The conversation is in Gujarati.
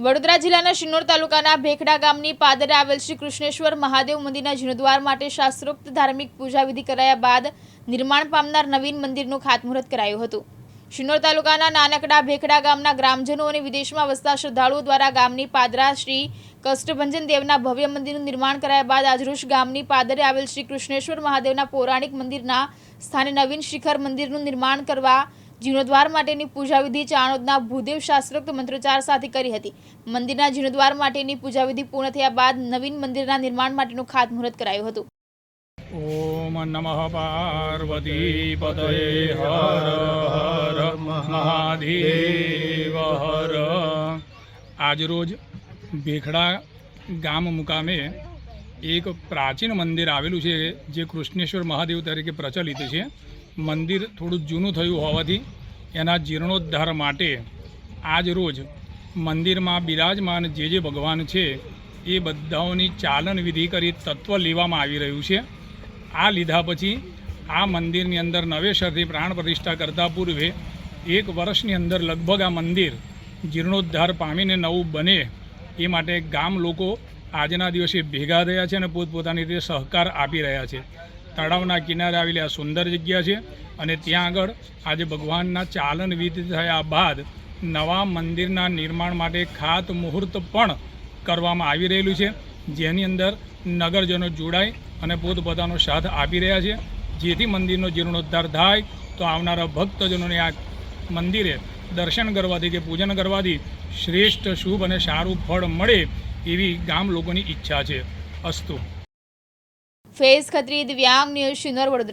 વડોદરા જિલ્લાના શિનોર તાલુકાના ભેખડા ગામની પાદરે આવેલ શ્રી કૃષ્ણેશ્વર મહાદેવ મંદિરના જીર્ણોદ્વાર માટે શાસ્ત્રોક્ત ધાર્મિક પૂજાવિધિ કરાયા બાદ નિર્માણ પામનાર નવીન મંદિરનું ખાતમુહૂર્ત કરાયું હતું. શિનોર તાલુકાના નાનકડા ભેખડા ગામના ગ્રામજનો અને વિદેશમાં વસતા શ્રદ્ધાળુઓ દ્વારા ગામની પાદરા શ્રી કષ્ટભંજન દેવના ભવ્ય મંદિરનું નિર્માણ કરાયા બાદ આજરોજ ગામની પાદરે આવેલ શ્રી કૃષ્ણેશ્વર મહાદેવના પૌરાણિક મંદિરના સ્થાને નવીન શિખર મંદિરનું નિર્માણ કરવા જીર્ણોદ્વાર માટેની પૂજાવિધિ ચાણોદના ભૂદેવ શાસ્ત્રોક્ત મંત્રોચ્ચાર સાથે કરી હતી. મંદિરના જીર્ણોદ્વાર માટેની પૂજાવિધિ પૂર્ણ થયા બાદ નવીન મંદિરના નિર્માણ માટેનું ખાતમુહૂર્ત કરાયું હતું. ઓમ નમઃ પાર્વતી પતયે હર હર મહાદેવ હર. આજરોજ ભેખડા ગામ એક પ્રાચીન મંદિર આવેલું છે જે કૃષ્ણેશ્વર મહાદેવ તરીકે પ્રચલિત છે. મંદિર થોડું જૂનું થયું હોવાથી એના જીર્ણોદ્ધાર માટે આજ રોજ મંદિરમાં બિરાજમાન જે જે ભગવાન છે એ બધાઓની ચાલન વિધિ કરી તત્વ લેવામાં આવી રહ્યું છે. આ લીધા પછી આ મંદિરની અંદર નવેસરથી પ્રાણ પ્રતિષ્ઠા કરતા પૂર્વે એક વર્ષની અંદર લગભગ આ મંદિર જીર્ણોદ્ધાર પામીને નવું બને એ માટે ગામ લોકો આજના દિવસે ભેગા થયા છે અને પોતપોતાની રીતે સહકાર આપી રહ્યા છે. તળાવના કિનારે આવેલી આ સુંદર જગ્યા છે અને ત્યાં આગળ આજે ભગવાનના ચાલન વિધિ થયા બાદ નવા મંદિરના નિર્માણ માટે ખાત મુહૂર્ત પણ કરવામાં આવી રહેલું છે. જેની અંદર નગરજનો જોડાય અને પોતપોતાનો સાથ આપી રહ્યા છે. જેથી મંદિરનો જીર્ણોદ્ધાર થાય તો આવનારા ભક્તજનોને આ મંદિરે દર્શન કરવાથી કે પૂજન કરવાથી શ્રેષ્ઠ શુભ અને સારું ફળ મળે એવી ગામ લોકોની ઈચ્છા છે. અસ્તુ. ફેઝ ખત્રી દિવ્યાંગ ન્યૂઝ, શિનોર વડોદરા.